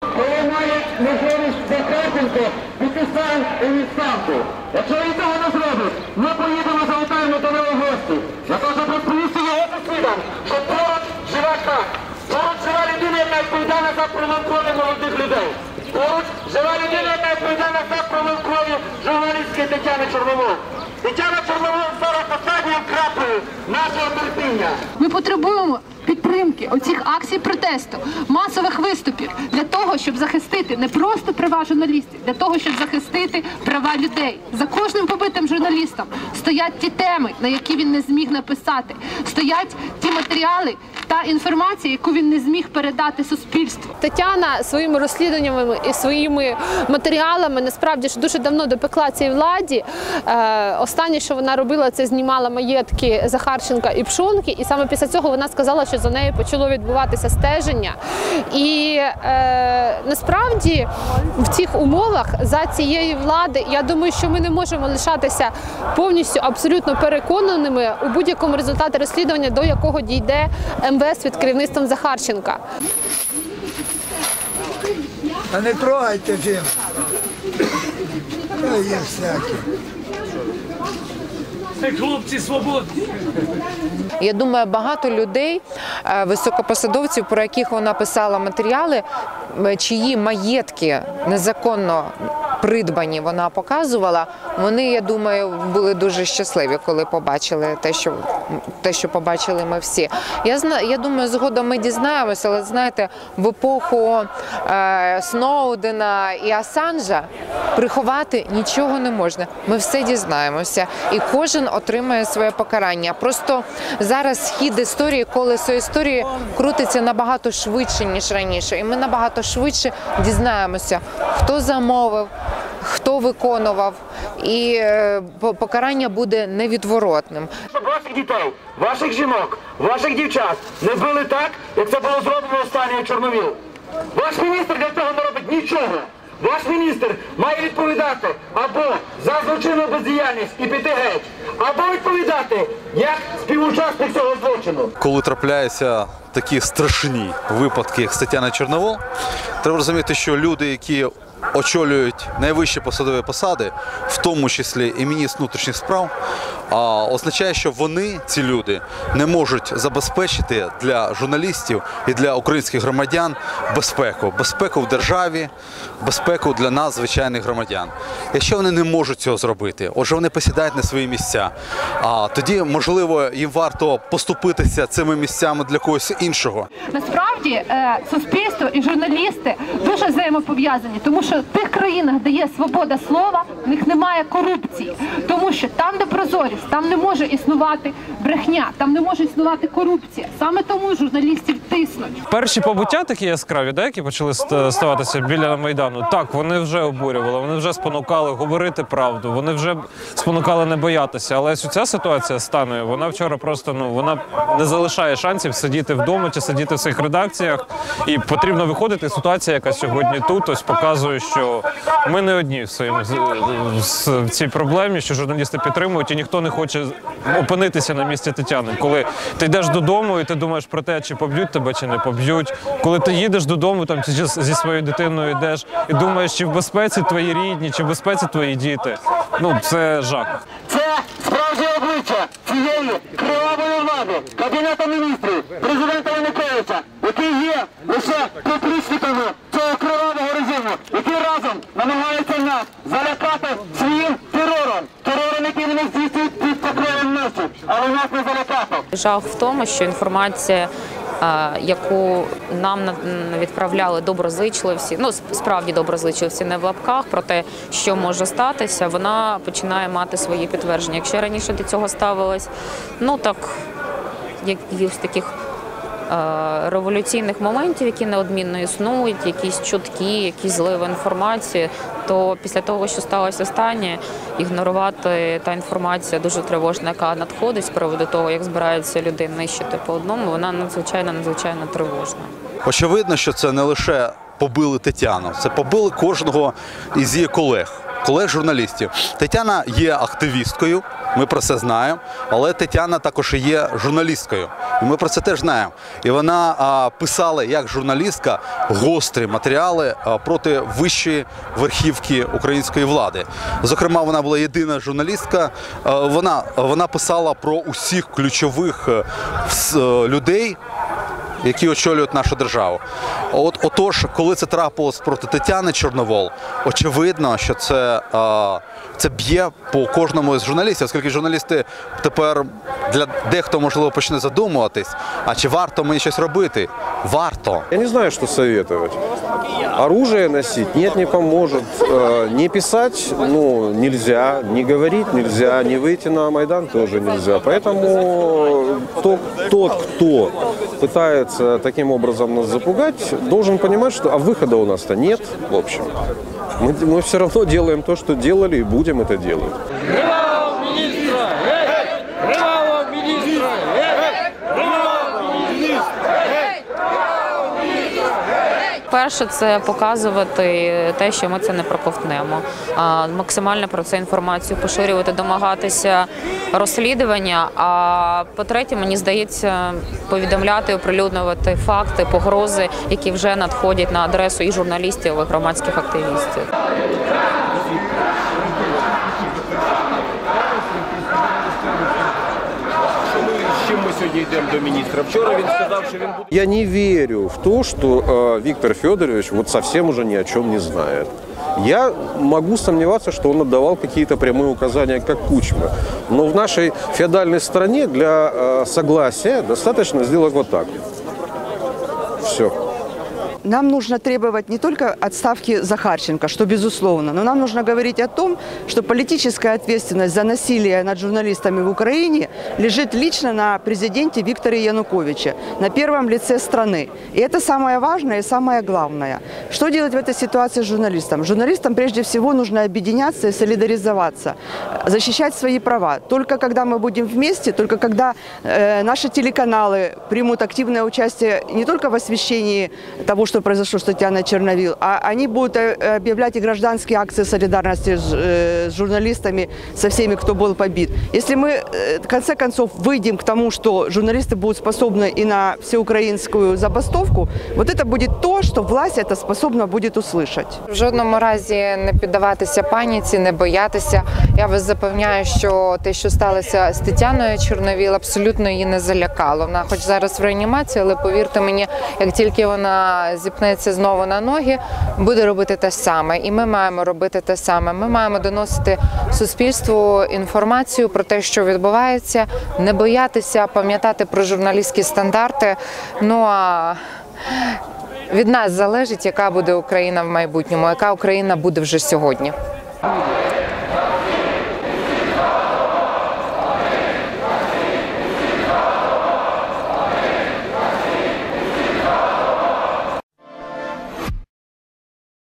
Коли має можливість Захарченко піти сам у відставку. Якщо він цього не зробить, ми поїдемо залутаємо до нього гості. Я кажу розповісти його сусідам, що поруч живе так. Поруч живе людина, яка відповідальна за крові молодих людей. Поруч живе людина, яка відповідальна за пролив крові журналістки Тетяни Чорновол. Тетяна Чорновол стала останньою краплею нашого терпіння. Ми потребуємо підтримки оцих акцій протесту, масових виступів для того, щоб захистити не просто права журналістів, для того, щоб захистити права людей. За кожним побитим журналістом стоять ті теми, на які він не зміг написати, стоять ті матеріали та інформація, яку він не зміг передати суспільству. Тетяна своїми розслідуваннями і своїми матеріалами насправді ж дуже давно допекла цій владі. Е, останнє, що вона робила, це знімала маєтки Захарченка і Пшонки. І саме після цього вона сказала, що за нею почало відбуватися стеження. І е, насправді в цих умовах за цієї влади я думаю, що ми не можемо лишатися повністю абсолютно переконаними у будь-якому результаті розслідування, до якого дійде МВС під керівництвом Захарченка. Та не трогайте жінку. Та є всякі. Хлопці свободні. Я думаю, багато людей, е, високопосадовців, про яких вона писала матеріали, чиї маєтки незаконно придбані, вона показувала. Вони, я думаю, були дуже щасливі, коли побачили те, що те, що побачили ми всі. Я зна, я думаю, згодом ми дізнаємося, але знаєте, в епоху е, Сноудена і Асанжа приховати нічого не можна. Ми все дізнаємося, і кожен отримає своє покарання. Просто зараз хід історії, колесо історії крутиться набагато швидше ніж раніше, і ми набагато швидше дізнаємося, хто замовив. Хто виконував, і е, по- покарання буде невідворотним. Щоб ваших дітей, ваших жінок, ваших дівчат не били так, як це було зроблено останньою Чорновіл. Ваш міністр для цього не робить нічого. Ваш міністр має відповідати або за злочинну бездіяльність і піти геть, або відповідати як співучасник цього злочину. коли трапляються такі страшні випадки, як Тетяна Чорновол, треба розуміти, що люди, які очолюють найвищі посадові посади, в тому числі і міністр внутрішніх справ, означає, що вони, ці люди, не можуть забезпечити для журналістів і для українських громадян безпеку, безпеку в державі, безпеку для нас, звичайних громадян. Якщо вони не можуть цього зробити, отже, вони посідають на свої місця. А тоді, можливо, їм варто поступитися цими місцями для когось іншого. Насправді е, суспільство і журналісти дуже взаємопов'язані, тому що в тих країнах, де є свобода слова, в них немає корупції, тому що там, де прозорість, там не може існувати брехня, там не може існувати корупція. Саме тому журналістів тиснуть. Перші побуття такі яскраві, да, які почали ставатися біля майдану. Так, вони вже обурювали, вони вже спонукали говорити правду, вони вже спонукали не боятися. Але ось ця ситуація з Таною, вона вчора просто ну вона не залишає шансів сидіти вдома чи сидіти в своїх редакціях. І потрібно виходити. Ситуація, яка сьогодні тут, ось показує, що ми не одні в з- в цій проблемі, що журналісти підтримують, і ніхто не хоче опинитися на місці Тетяни. Коли ти йдеш додому і ти думаєш про те, чи поб'ють тебе, чи не поб'ють. Коли ти їдеш додому, там чи зі- своєю дитиною йдеш і думаєш, чи в безпеці твої рідні, чи в безпеці твої діти. Ну це жах. Це справжнє обличчя цієї але нас не залякати. Жах в тому, що інформація, яку нам відправляли доброзичливці, ну справді доброзичливці, не в лапках про те, що може статися, вона починає мати свої підтвердження. Якщо раніше до цього ставилось, ну так якихось таких. Е, Революційних моментів, які неодмінно існують, якісь чутки, якісь зливи інформації, то після того, що сталося останнє, ігнорувати та інформація дуже тривожна, яка надходить з приводу того, як збираються людей нищити по одному, вона надзвичайно надзвичайно тривожна. Очевидно, що це не лише побили Тетяну, це побили кожного із її колег. Колег-журналістів. Тетяна є активісткою, ми про це знаємо, але Тетяна також є журналісткою. І ми про це теж знаємо. І вона а, писала як журналістка гострі матеріали а, проти вищої верхівки української влади. Зокрема, вона була єдина журналістка. а, Вона, вона писала про усіх ключових е, е, людей, які очолюють нашу державу. От отож, коли це трапилось проти Тетяни Чорновол, очевидно, що це, це б'є по кожному з журналістів, оскільки журналісти тепер для дехто можливо почне задумуватись, а чи варто мені щось робити? Варто. Я не знаю, что советовать. Оружие носить нет, не поможет. Э, Не писать, ну, нельзя. Не говорить нельзя. Не выйти на Майдан тоже нельзя. Поэтому то- тот, кто пытается таким образом нас запугать, должен понимать, что а выхода у нас-то нет, в общем. Мы, мы все равно делаем то, что делали, и будем это делать. Перше, це показувати те, що ми це не проковтнемо. Максимально про це інформацію поширювати, домагатися розслідування. А по-третє, мені здається, повідомляти, оприлюднювати факти, погрози, які вже надходять на адресу і журналістів, і громадських активістів. сьогодні йдемо до міністра? Вчора він сказав, що він буде. Я не верю в то, что э, Виктор Федорович вот совсем уже ни о чем не знает. Я могу сомневаться, что он отдавал какие-то прямые указания, как Кучма. Но в нашей феодальной стране для э, согласия достаточно сделать вот так. Все. Нам нужно требовать не только отставки Захарченко, что безусловно, но нам нужно говорить о том, что политическая ответственность за насилие над журналистами в Украине лежит лично на президенте Викторе Януковиче, на первом лице страны. И это самое важное и самое главное. Что делать в этой ситуации журналистам? Журналистам прежде всего нужно объединяться и солидаризоваться, защищать свои права. Только когда мы будем вместе, только когда э, наши телеканалы примут активное участие не только в освещении того, что произошло с Татьяной Черновил, а они будут э, объявлять и гражданские акции солидарности с, э, с журналистами, со всеми, кто был побит. Если мы э, в конце концов выйдем к тому, что журналисты будут способны и на всеукраинскую забастовку, вот это будет то, что власть это способна будет услышать. В жодному разі не піддаватися паніці, не боятися. Я вас запевняю, що те, що сталося з Тетяною Чорновіл, абсолютно її не залякало. Вона хоч зараз в реанімації, але повірте мені, як тільки вона зіпнеться знову на ноги, буде робити те саме. І ми маємо робити те саме. Ми маємо доносити суспільству інформацію про те, що відбувається, не боятися, пам'ятати про журналістські стандарти. Ну а від нас залежить, яка буде Україна в майбутньому, яка Україна буде вже сьогодні.